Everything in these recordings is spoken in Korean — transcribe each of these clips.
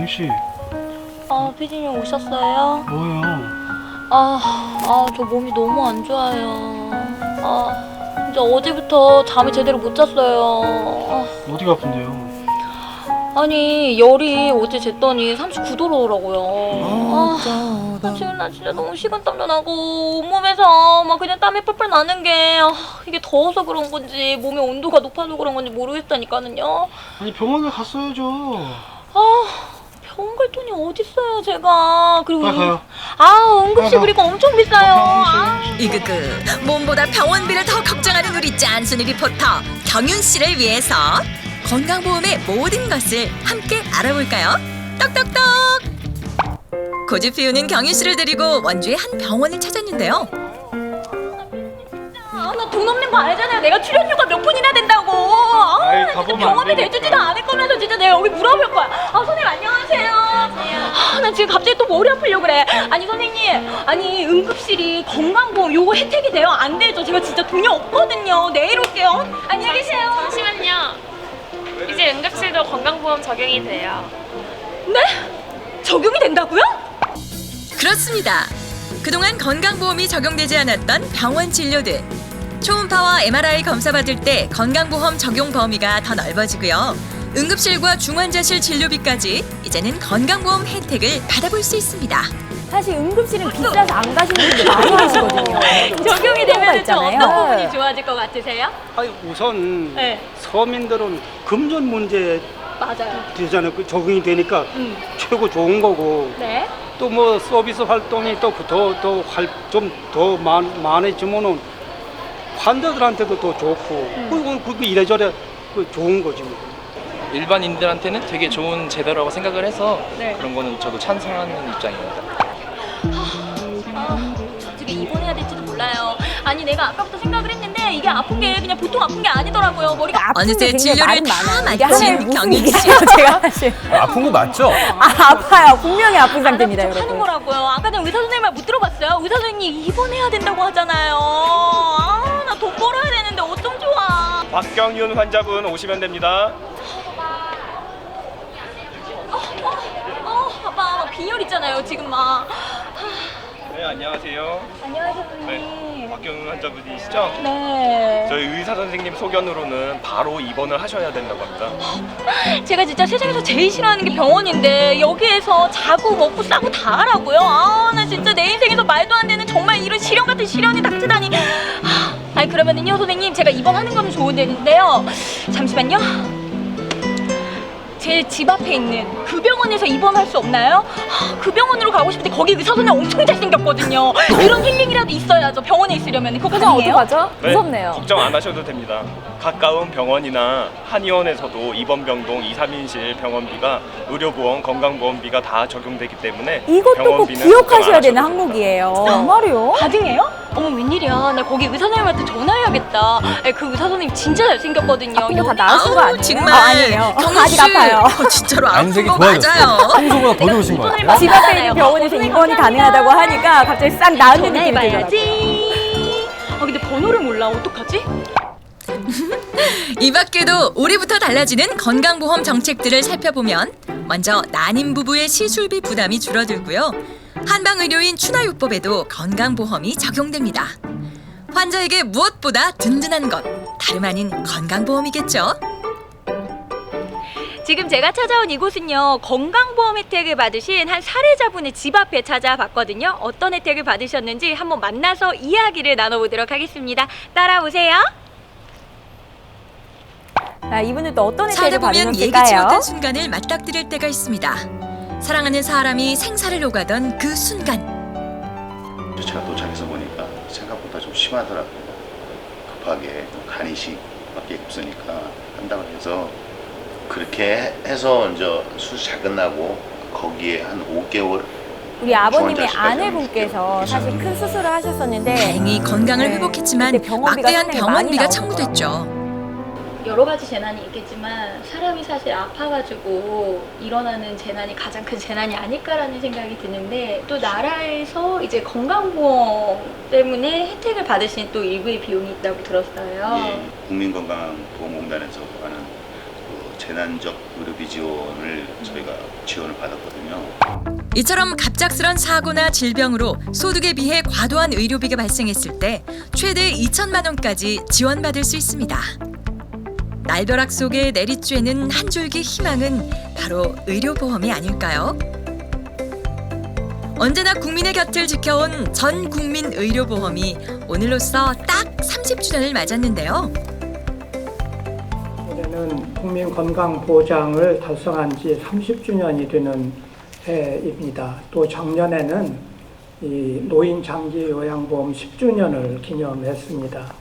경씨 아, 피디님 오셨어요? 뭐예요? 아, 아, 저 몸이 너무 안 좋아요. 아, 진짜 어제부터 잠을 제대로 못 잤어요. 어디가 아픈데요? 아, 아니, 열이 어제 쟀더니 39도로더라고요. 아, 나 지금 나 진짜 너무 식은땀도 나고 온몸에서 막 그냥 땀이 펄펄 나는 게 아, 이게 더워서 그런 건지 몸의 온도가 높아서 그런 건지 모르겠다니까는요. 아니 병원에 갔어야죠. 아, 갈 돈이 어딨어요, 제가. 그리고 빨리 가요. 아, 응급실 가요. 그리고 엄청 비싸요. 아. 이그그 몸보다 병원비를 더 걱정하는 우리 짠순이 리포터 경윤 씨를 위해서 건강보험의 모든 것을 함께 알아볼까요? 똑똑똑 고집 피우는 경윤 씨를 데리고 원주의 한 병원을 찾았는데요. 아, 나 돈 없는 거 알잖아요. 내가 출연료가 몇 푼이나 된다고. 아, 아이, 나 진짜 가보면 병원비 안 되니까. 대주지도 않을 거면서 진짜 내가 여기 물어볼 거야. 아, 선생님 안녕하세요. 아, 나 지금 갑자기 또 머리 아프려고 그래. 아니, 선생님. 아니, 응급실이 건강보험 요거 혜택이 돼요? 안 되죠? 제가 진짜 돈이 없거든요. 내일 올게요. 안녕히 계세요. 잠시만요. 이제 응급실도 건강보험 적용이 돼요. 네? 적용이 된다고요? 그렇습니다. 그동안 건강보험이 적용되지 않았던 병원 진료들. 초음파와 MRI 검사 받을 때 건강보험 적용 범위가 더 넓어지고요. 응급실과 중환자실 진료비까지 이제는 건강보험 혜택을 받아볼 수 있습니다. 사실 응급실은 비싸서 안 가시는 분들 많이 계시거든요. 적용이 되면 좀 있잖아요. 어떤 부분이 좋아질 것 같으세요? 아니, 우선 네. 서민들은 금전 문제 맞아요. 되잖아요. 그 적응이 되니까 음. 최고 좋은 거고 네. 또 뭐 서비스 활동이 또 더 더 좀 더 많아지면은 환자들한테도 더 좋고 그리고 그게 이래저래 그 좋은 거지 뭐. 일반인들한테는 되게 좋은 제도라고 생각을 해서 네. 그런 거는 저도 찬성하는 입장입니다. 아, 저 지금 입원해야 될지도 몰라요. 아니 내가 아까부터 생각을 했는데 이게 아픈 게 그냥 보통 아픈 게 아니더라고요. 머리가 아픈 게 어느새 굉장히 진료를 말은 다 많아요. 이게 마친 하나의 무슨 경윤 씨. 얘기예요, 제가 사실. 아픈 거 맞죠? 아, 아파요. 분명히 아픈 상태입니다, 하는 여러분. 거라고요. 아까 전에 의사 선생님 말 못 들어봤어요. 의사 선생님 입원해야 된다고 하잖아요. 아, 나 돈 벌어야 되는데 어쩜 좋아. 박경윤 환자분 오시면 됩니다. 어, 봐봐, 막 빈혈 있잖아요. 지금 막. 네, 안녕하세요. 안녕하세요, 네, 선생님. 박경윤 환자분이시죠? 네. 저희 의사 선생님 소견으로는 바로 입원을 하셔야 된다고 합니다. 제가 진짜 세상에서 제일 싫어하는 게 병원인데 여기에서 자고 먹고 싸고 다 하라고요. 아, 나 진짜 내 인생에서 말도 안 되는 정말 이런 시련 같은 시련이 닥치다니. 아, 아니 그러면은요 선생님 제가 입원하는 거는 좋은데요. 잠시만요. 제 집 앞에 있는 그 병원에서 입원할 수 없나요? 아, 그 병원으로 가고 싶은데 거기 의사 선생 엄청 잘생겼거든요. 이런 힐링이라도 있어야죠. 병원에 있으려면 그거 그냥 가능해요? 어떡하죠? 네, 무섭네요. 걱정 안 하셔도 됩니다. 가까운 병원이나 한의원에서도 입원 병동 2, 3인실 병원비가 의료보험, 건강보험비가 다 적용되기 때문에 이것도 꼭 병원비는 기억하셔야 되는 항목이에요. 정말요? 가등해요? 어머 웬일이야 나 거기 의사 선생님한테 전화해야겠다 아니, 그 의사 선생님 진짜 잘생겼거든요 이거 다 연예인- 나으신 거 아우, 아니에요? 정말 아, 아니에요. 아직 씨. 아파요. 어, 진짜로 아픈 안색이 거 좋아졌어요. 맞아요. 평소보다 더 좋으신 것 같아요. 집 앞에 있는 병원에서 입원이 감사합니다. 가능하다고 하니까 갑자기 싹 나은 느낌이 들더라고요. 전화해봐야지 아 근데 번호를 몰라 어떡하지? 이 밖에도 올해부터 달라지는 건강보험 정책들을 살펴보면 먼저 난임 부부의 시술비 부담이 줄어들고요. 한방의료인 추나요법에도 건강보험이 적용됩니다. 환자에게 무엇보다 든든한 것 다름 아닌 건강보험이겠죠. 지금 제가 찾아온 이곳은요 건강보험 혜택을 받으신 한 사례자분의 집 앞에 찾아봤거든요 어떤 혜택을 받으셨는지 한번 만나서 이야기를 나눠보도록 하겠습니다 따라오세요 아, 이분은 또 어떤 혜택을 살다 보면 예기치? 못한 순간을 맞닥뜨릴 때가 있습니다. 사랑하는 사람이 생사를 오가던 그 순간 제가 도착해서 보니까 생각보다 좀 심하더라고요. 급하게 간이식 밖에 없으니까 한다고 해서 그렇게 해서 이제 수술 잘 끝나고 거기에 한 5개월 우리 아버님의 아내분께서 사실 큰 수술을 하셨었는데 다행히 건강을 네. 회복했지만 근데 병원비가 막대한 상당히 병원비가 청구됐죠. 여러 가지 재난이 있겠지만 사람이 사실 아파가지고 일어나는 재난이 가장 큰 재난이 아닐까라는 생각이 드는데 또 나라에서 이제 건강보험 때문에 혜택을 받으신 또 일부의 비용이 있다고 들었어요. 예, 국민건강보험공단에서 하는 그 재난적 의료비 지원을 저희가 지원을 받았거든요. 이처럼 갑작스런 사고나 질병으로 소득에 비해 과도한 의료비가 발생했을 때 최대 2천만 원까지 지원받을 수 있습니다. 날벼락 속에 내리쬐는 한 줄기 희망은 바로 의료보험이 아닐까요? 언제나 국민의 곁을 지켜온 전 국민 의료보험이 오늘로써 딱 30주년을 맞았는데요. 올해는 국민 건강 보장을 달성한 지 30주년이 되는 해입니다. 또 작년에는 이 노인 장기 요양보험 10주년을 기념했습니다.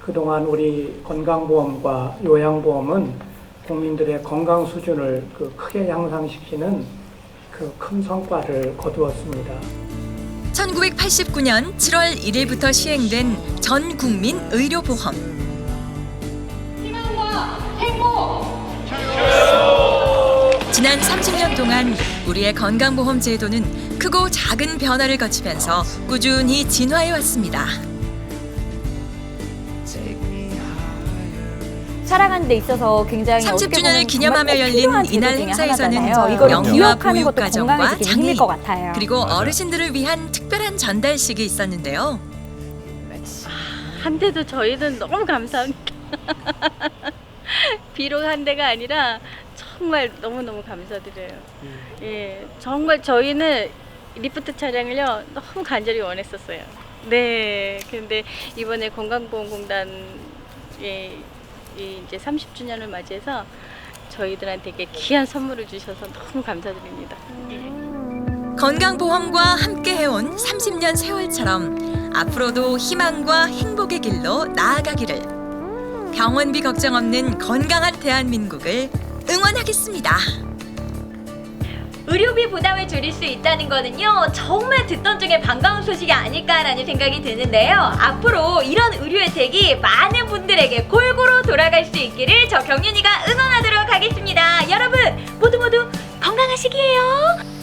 그동안 우리 건강보험과 요양보험은 국민들의 건강 수준을 그 크게 향상시키는 그 큰 성과를 거두었습니다. 1989년 7월 1일부터 시행된 전 국민 의료보험. 지난 30년 동안 우리의 건강보험 제도는 크고 작은 변화를 거치면서 꾸준히 진화해 왔습니다. 살아가는 데 있어서 굉장히 30 어떻게 주년을 보면 기념하며 정말 꼭 열린 이날 행사에서는. 이걸 영유아 기억하는 것도 건강에 장애인 것 같아요. 그리고 맞아요. 어르신들을 위한 특별한 전달식이 있었는데요. 한데도 저희는 너무 감사합니다. 비록 한 대가 아니라 정말 너무너무 감사드려요. 예, 정말 저희는 리프트 차량을요 너무 간절히 원했었어요. 네, 근데 이번에 건강보험공단 예, 이 이제 30주년을 맞이해서 저희들한테 귀한 선물을 주셔서 너무 감사드립니다. 건강보험과 함께 해온 30년 세월처럼 앞으로도 희망과 행복의 길로 나아가기를 병원비 걱정 없는 건강한 대한민국을 응원하겠습니다. 의료비 부담을 줄일 수 있다는 거는요 정말 듣던 중에 반가운 소식이 아닐까라는 생각이 드는데요. 앞으로 이런 의료 혜택이 많은 분들에게 골고루 돌아갈 수 있기를 저 경윤이가 응원하도록 하겠습니다. 여러분 모두 모두 건강하시기에요